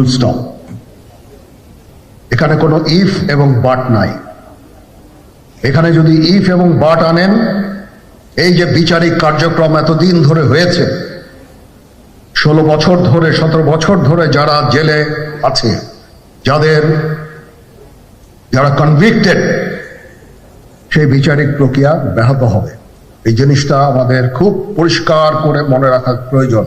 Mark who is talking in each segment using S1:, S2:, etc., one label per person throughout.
S1: Full stop এখানে কোনো if এবং বাট নাই। এখানে যদি ইফ এবং বাট আনেন, এই যে বিচারিক কার্যক্রম এতদিন ধরে হয়েছে, ষোলো বছর ধরে, সতেরো বছর ধরে যারা জেলে আছে, যাদের, যারা কনভিক্টেড সেই বিচারিক প্রক্রিয়া ব্যাহত হবে। এই জিনিসটা আমাদের খুব পরিষ্কার করে মনে রাখা প্রয়োজন।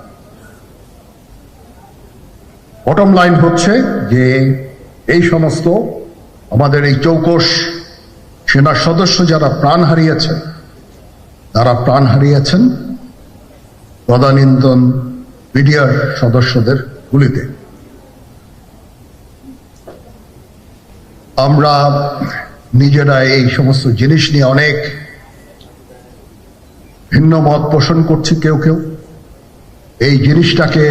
S1: বটম লাইন হচ্ছে যে এই সমস্ত আমাদের এই চৌকস সেনার সদস্য যারা প্রাণ হারিয়েছে, তারা প্রাণ হারিয়েছেন তদানীন্তন মিডিয়ার সদস্যদের গুলিতে। আমরা নিজেরা এই সমস্ত জিনিস নিয়ে অনেক ভিন্ন মত পোষণ করছি কেউ কেউ। এই জিনিসটাকে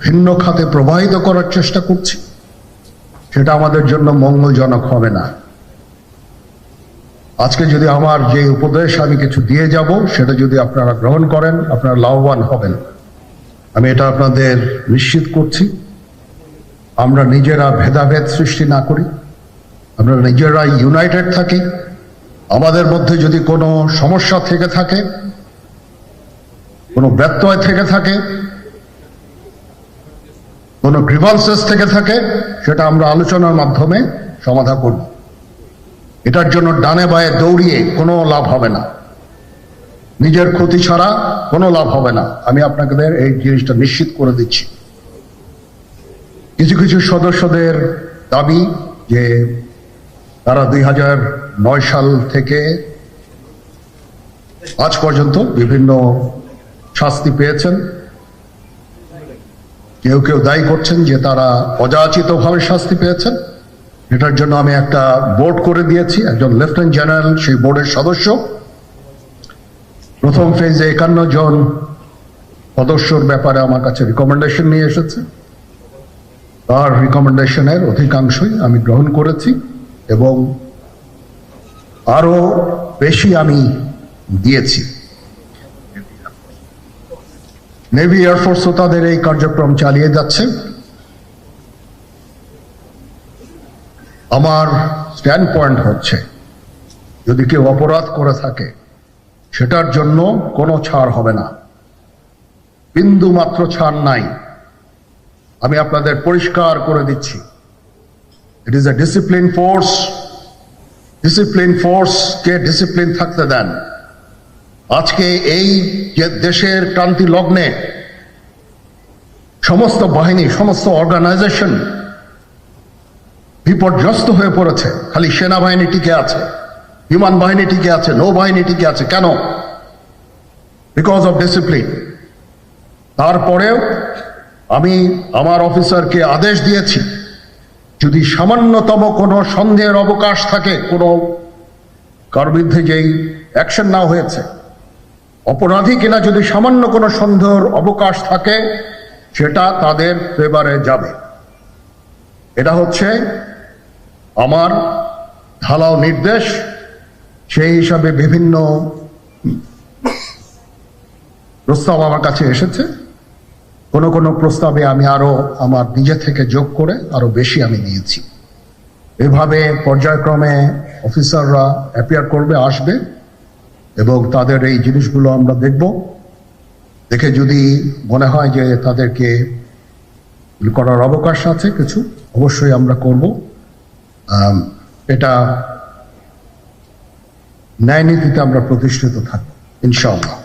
S1: ভিন্ন খাতে প্রবাহিত করার চেষ্টা করছি। সেটা আমাদের জন্য মঙ্গলজনক হবে না। আজকে যদি আমার যে উপদেশ আমি কিছু দিয়ে যাব, সেটা যদি আপনারা গ্রহণ করেন, আপনারা লাভবান হবেন। আমি এটা আপনাদের নিশ্চিত করছি। আমরা নিজেরা ভেদাভেদ সৃষ্টি না করি। আমরা নিজেরা ইউনাইটেড থাকি। আমাদের মধ্যে যদি কোনো সমস্যা থেকে থাকে, কোনো ব্যত্যয় থেকে থাকে কোনো গ্রিভান্সেস থেকে থাকে, সেটা আমরা আলোচনার মাধ্যমে সমাধা করব। এটার জন্য ডানে বায়ে দৌড়িয়ে কোনো লাভ হবে না। নিজের ক্ষতি ছাড়া কোনো লাভ হবে না। আমি আপনাদের এই জিনিসটা নিশ্চিত করে দিচ্ছি। কিছু কিছু সদস্যদের দাবি যে তারা দুই নয় সাল থেকে আজ পর্যন্ত বিভিন্ন শাস্তি পেয়েছেন। কেউ কেউ দায়ী করছেন যে তারা অযাচিতভাবে শাস্তি পেয়েছেন। এটার জন্য আমি একটা বোর্ড করে দিয়েছি, একজন লেফটেন্যান্ট জেনারেল, সেই বোর্ডের সদস্য। প্রথম ফেজে একান্ন জন সদস্যর ব্যাপারে আমার কাছে রিকমেন্ডেশন নিয়ে এসেছে। তার রিকমেন্ডেশনের অধিকাংশই আমি গ্রহণ করেছি এবং আরও বেশি আমি দিয়েছি। নেভি এয়ারফোর্সও তাদের এই কার্যক্রম চালিয়ে যাচ্ছে। আমার স্ট্যান্ড পয়েন্ট হচ্ছে, যদি কেউ অপরাধ করে থাকে, সেটার জন্য কোনো ছাড় হবে না। বিন্দু মাত্র ছাড় নাই। আমি আপনাদের পরিষ্কার করে দিচ্ছি। It is a discipline force discipline ফোর্সকে discipline থাকতে দেন। আজকে এই যে দেশের ক্রান্তি লগ্নে সমস্ত বাহিনী, সমস্ত অর্গানাইজেশন বিপর্যস্ত হয়ে পড়েছে। খালি সেনাবাহিনী টিকে আছে, বিমান বাহিনী টিকে আছে, নৌবাহিনী টিকে আছে। কেন? বিকজ অফ ডিসিপ্লিন তারপরেও আমি আমার অফিসারকে আদেশ দিয়েছি, যদি সামান্যতম কোনো সন্দেহের অবকাশ থাকে, কোনো কার বিরুদ্ধে যেই অ্যাকশন না হয়েছে অপরাধী কিনা যদি সামান্য কোনো সন্দেহের অবকাশ থাকে, সেটা তাদের ফেভারে যাবে। এটা হচ্ছে আমার ঢালাও নির্দেশ, সেই হিসাবে বিভিন্ন প্রস্তাব আমার কাছে এসেছে। কোনো কোনো প্রস্তাবে আমি আরও আমার নিজে থেকে যোগ করে আরও বেশি আমি নিয়েছি। এভাবে পর্যায়ক্রমে অফিসাররা অ্যাপিয়ার করবে, আসবে। এবং তাদের এই জিনিসগুলো আমরা দেখব। দেখে যদি মনে হয় যে তাদেরকে করার অবকাশ আছে কিছু, অবশ্যই আমরা করব। এটা ন্যায় নীতিতে আমরা প্রতিষ্ঠিত থাকব, ইনশাআল্লাহ।